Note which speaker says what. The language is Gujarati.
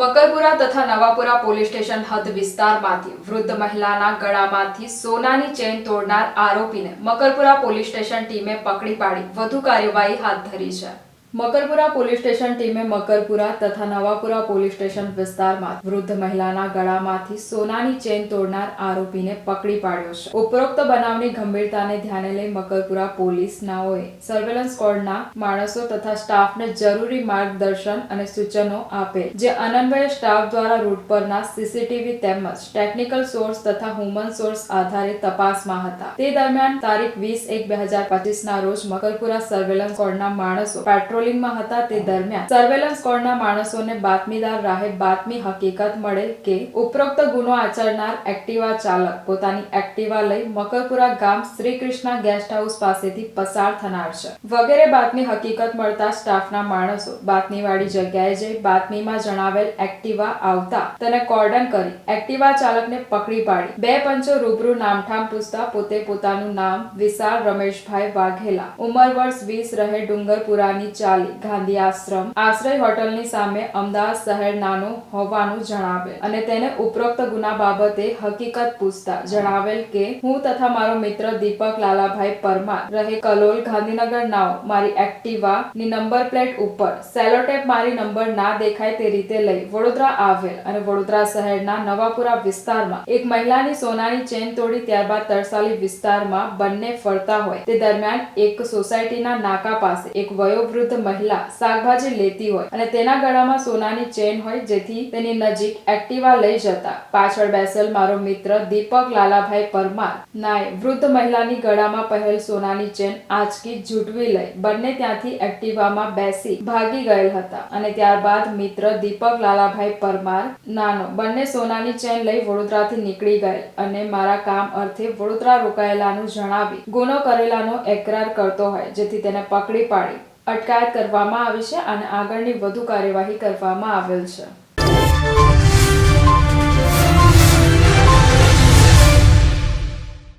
Speaker 1: મકરપુરા તથા નવાપુરા પોલીસ સ્ટેશન હદ વિસ્તારમાંથી વૃદ્ધ મહિલાના ગળામાંથી સોનાની ચેન તોડનાર આરોપીને મકરપુરા પોલીસ સ્ટેશન ટીમે પકડી પાડી. વધુ કાર્યવાહી હાથ ધરી છે. મકરપુરા પોલીસ સ્ટેશન ટીમે મકરપુરા તથા નવાપુરા પોલીસ સ્ટેશન વિસ્તારમાં વૃદ્ધ મહિલાના ગળામાંથી સોનાની ચેન તોડનાર આરોપીને પકડી પાડ્યો છે. ઉપરોક્ત બનાવની ગંભીરતાને ધ્યાને લઈ મકરપુરા પોલીસ સર્વેલન્સ સ્કોડના માણસો તથા સ્ટાફને જરૂરી માર્ગદર્શન અને સૂચનો આપે, જે અનન્વય સ્ટાફ દ્વારા રૂટ પરના સીસીટીવી તેમજ ટેકનિકલ સોર્સ તથા હ્યુમન સોર્સ આધારે તપાસમાં હતા. તે દરમિયાન તારીખ વીસ એક બે હજાર પચીસના રોજ મકરપુરા સર્વેલન્સ સ્કોડના માણસો પેટ્રોલિંગમાં હતા તે દરમિયાન સર્વેલન્સ સ્કોડના માણસોને બાતમીદાર રાહે બાતમી હકીકત મળે કે ઉપરોક્ત ગુનો આચરનાર એક્ટિવા ચાલક પોતાની એક્ટિવા લઈ મકરપુરા ગામ શ્રી કૃષ્ણ ગેસ્ટ હાઉસ પાસેથી પસાર થનાર છે. વગેરે બાતમી હકીકત મળતા સ્ટાફના માણસો બાતમીવાળી જગ્યાએ જઈ બાતમીમાં જણાવેલ એક્ટિવા આવતા તેને કોર્ડન કરી એક્ટિવા ચાલકને પકડી પાડી. બે પંચો રૂબરૂ નામઠામ પૂછતા પોતે પોતાનું નામ વિશાળ રમેશભાઈ વાઘેલા. ઉંમર વર્ષ વીસ રહે ડુંગરપુરાની ચાલી ગાંધી આશ્રમ. આશ્રય હોટલની સામે અમદાવાદ શહેર નાનું હોવાનું જણાવેલ અને તેને ઉપરોક્ત ગુના બાબતે હકીકત પૂછતા જણાવેલ કે, હું તથા મારો મિત્ર દીપક લાલાભાઈ પરમાર રહે કલોલ ગાંધીનગર નાવ મારી એક્ટિવા ની નંબર પ્લેટ ઉપર. સેલોટેપ મારી નંબર ના દેખાય તે રીતે લઈ વડોદરા આવેલ અને વડોદરા શહેરના નવાપુરા વિસ્તારમાં એક મહિલાની સોનાની ચેન તોડી ત્યારબાદ તરસાલી વિસ્તારમાં બંને ફરતા હોય. તે દરમિયાન એક સોસાયટીના નાકા પાસે એક વયોવૃદ્ધ મહિલા શાકભાજી લેતી હોય અને તેના ગળામાં સોનાની ચેન હોય જેથી તેની નજીક એક્ટિવા લઈ જતા. પાછળ બેસેલ મારો મિત્ર દીપક લાલાભાઈ પરમાર નાય વૃદ્ધ મહિલાની ગળામાં પહેલ સોનાની ચેન આંચકી ઝૂંટવી લઈ બંને ત્યાંથી એક્ટિવામાં બેસી ભાગી ગયેલ હતા અને ત્યારબાદ મિત્ર દીપક લાલાભાઈ પરમાર નાનો બંને સોનાની ચેન લઈ વડોદરાથી નીકળી ગયેલ અને મારા કામ અર્થે વડોદરા રોકાયેલાનું જણાવી ગુનો કરેલાનો એકરાર કરતો હોય જેથી તેને પકડી પાડી. અટકાયત કરવામાં આવી છે અને આગળની વધુ કાર્યવાહી કરવામાં આવેલ છે.